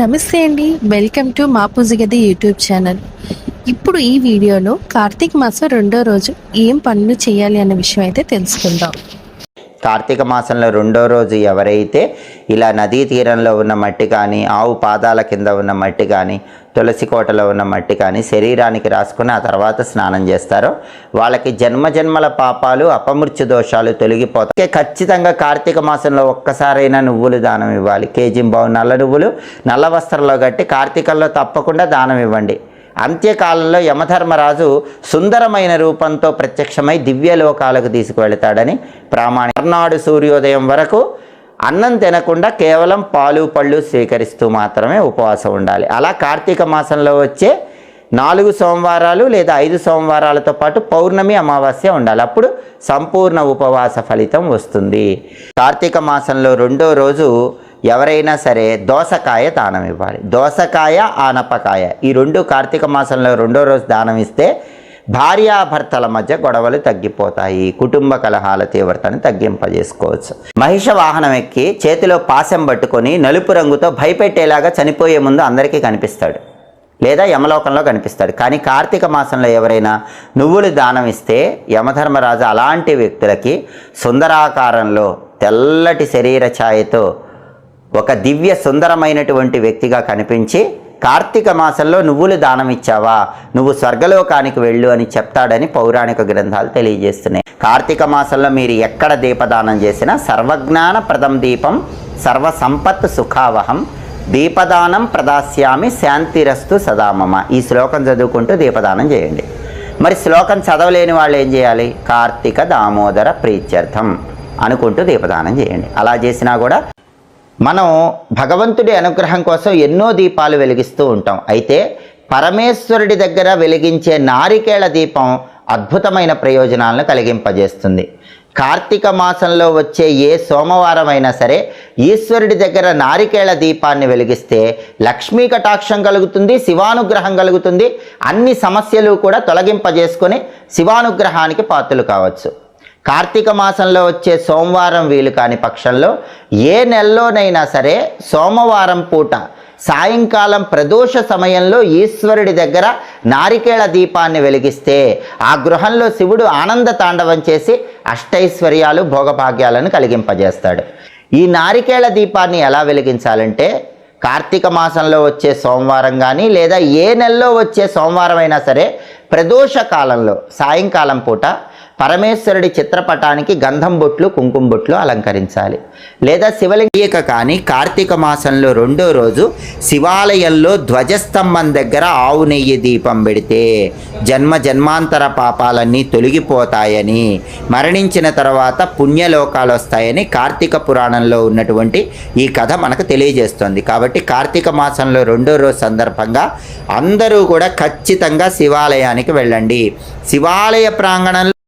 నమస్తే అండి. Welcome to మా పూజగది యూట్యూబ్ ఛానల్. ఇప్పుడు ఈ వీడియోలో కార్తీక మాసం రెండో రోజు ఏం పనులు చేయాలి అన్న విషయం అయితే తెలుసుకుందాం. కార్తీక మాసంలో రెండో రోజు ఎవరైతే ఇలా నదీ తీరంలో ఉన్న మట్టి కానీ ఆవు పాదాల కింద ఉన్న మట్టి కానీ తులసి కోటలో ఉన్న మట్టి కానీ శరీరానికి రాసుకుని ఆ తర్వాత స్నానం చేస్తారో వాళ్ళకి జన్మ జన్మల పాపాలు అపమృత్యు దోషాలు తొలగిపోతాయి. ఖచ్చితంగా కార్తీక మాసంలో ఒక్కసారైనా నువ్వులు దానం ఇవ్వాలి. కేజీ బావు నల్ల నువ్వులు నల్ల వస్త్రంలో కట్టి కార్తీకంలో తప్పకుండా దానం ఇవ్వండి. అంత్యకాలంలో యమధర్మరాజు సుందరమైన రూపంతో ప్రత్యక్షమై దివ్యలోకాలకు తీసుకువెళతాడని ప్రామాణి మర్నాడు సూర్యోదయం వరకు అన్నం తినకుండా కేవలం పాలు పళ్ళు స్వీకరిస్తూ మాత్రమే ఉపవాసం ఉండాలి. అలా కార్తీక మాసంలో వచ్చే నాలుగు సోమవారాలు లేదా ఐదు సోమవారాలతో పాటు పౌర్ణమి అమావాస్య ఉండాలి. అప్పుడు సంపూర్ణ ఉపవాస ఫలితం వస్తుంది. కార్తీక మాసంలో రెండో రోజు ఎవరైనా సరే దోసకాయ దానం ఇవ్వాలి. దోసకాయ ఆనపకాయ. ఈ రెండు కార్తీక మాసంలో రెండో రోజు దానం ఇస్తే భార్యాభర్తల మధ్య గొడవలు తగ్గిపోతాయి. కుటుంబ కలహాల తీవ్రతను తగ్గింపజేసుకోవచ్చు. మహిష వాహనం ఎక్కి చేతిలో పాశం పట్టుకొని నలుపు రంగుతో భయపెట్టేలాగా చనిపోయే ముందు అందరికీ కనిపిస్తాడు. లేదా యమలోకంలో కనిపిస్తాడు. కానీ కార్తీక మాసంలో ఎవరైనా నువ్వులు దానం ఇస్తే యమధర్మరాజు అలాంటి వ్యక్తులకి సుందరాకారంలో తెల్లటి శరీర ఛాయతో ఒక దివ్య సుందరమైనటువంటి వ్యక్తిగా కనిపించి కార్తీక మాసంలో నువ్వులు దానం ఇచ్చావా? నువ్వు స్వర్గలోకానికి వెళ్ళు అని చెప్తాడని పౌరాణిక గ్రంథాలు తెలియజేస్తున్నాయి. కార్తీక మాసంలో మీరు ఎక్కడ దీపదానం చేసినా సర్వజ్ఞాన ప్రదం దీపం సర్వ సంపత్ సుఖావహం దీపదానం ప్రదాస్యామి శాంతిరస్తు సదామమ. ఈ శ్లోకం చదువుకుంటూ దీపదానం చేయండి. మరి శ్లోకం చదవలేని వాళ్ళు ఏం చేయాలి? కార్తీక దామోదర ప్రీత్యర్థం అనుకుంటూ దీపదానం చేయండి. అలా చేసినా కూడా మనం భగవంతుడి అనుగ్రహం కోసం ఎన్నో దీపాలు వెలిగిస్తూ ఉంటాం. అయితే పరమేశ్వరుడి దగ్గర వెలిగించే నారికేళ దీపం అద్భుతమైన ప్రయోజనాలను కలిగింపజేస్తుంది. కార్తీక మాసంలో వచ్చే ఏ సోమవారం అయినా సరే ఈశ్వరుడి దగ్గర నారికేళ దీపాన్ని వెలిగిస్తే లక్ష్మీ కటాక్షం కలుగుతుంది శివానుగ్రహం కలుగుతుంది. అన్ని సమస్యలు కూడా తొలగింపజేసుకొని శివానుగ్రహానికి పాత్రలు కావచ్చు. కార్తీక మాసంలో వచ్చే సోమవారం వీలు కాని పక్షంలో ఏ నెలలోనైనా సరే సోమవారం పూట సాయంకాలం ప్రదోష సమయంలో ఈశ్వరుడి దగ్గర నారికేళ దీపాన్ని వెలిగిస్తే ఆ గృహంలో శివుడు ఆనంద తాండవం చేసి అష్టైశ్వర్యాలు భోగభాగ్యాలను కలిగింపజేస్తాడు. ఈ నారికేళ దీపాన్ని ఎలా వెలిగించాలంటే కార్తీక మాసంలో వచ్చే సోమవారం కానీ లేదా ఏ నెలలో వచ్చే సోమవారం అయినా సరే ప్రదోష కాలంలో సాయంకాలం పూట పరమేశ్వరుడి చిత్రపటానికి గంధం బొట్లు కుంకుమ బొట్లు అలంకరించాలి. లేదా శివలింగీక కానీ కార్తీక మాసంలో రెండో రోజు శివాలయంలో ధ్వజస్తంభం దగ్గర ఆవు నెయ్యి దీపం పెడితే జన్మ జన్మాంతర పాపాలన్నీ తొలగిపోతాయని మరణించిన తర్వాత పుణ్యలోకాలు వస్తాయని కార్తీక పురాణంలో ఉన్నటువంటి ఈ కథ మనకు తెలియజేస్తుంది. కాబట్టి కార్తీక మాసంలో రెండో రోజు సందర్భంగా అందరూ కూడా ఖచ్చితంగా శివాలయానికి వెళ్ళండి. శివాలయ ప్రాంగణంలో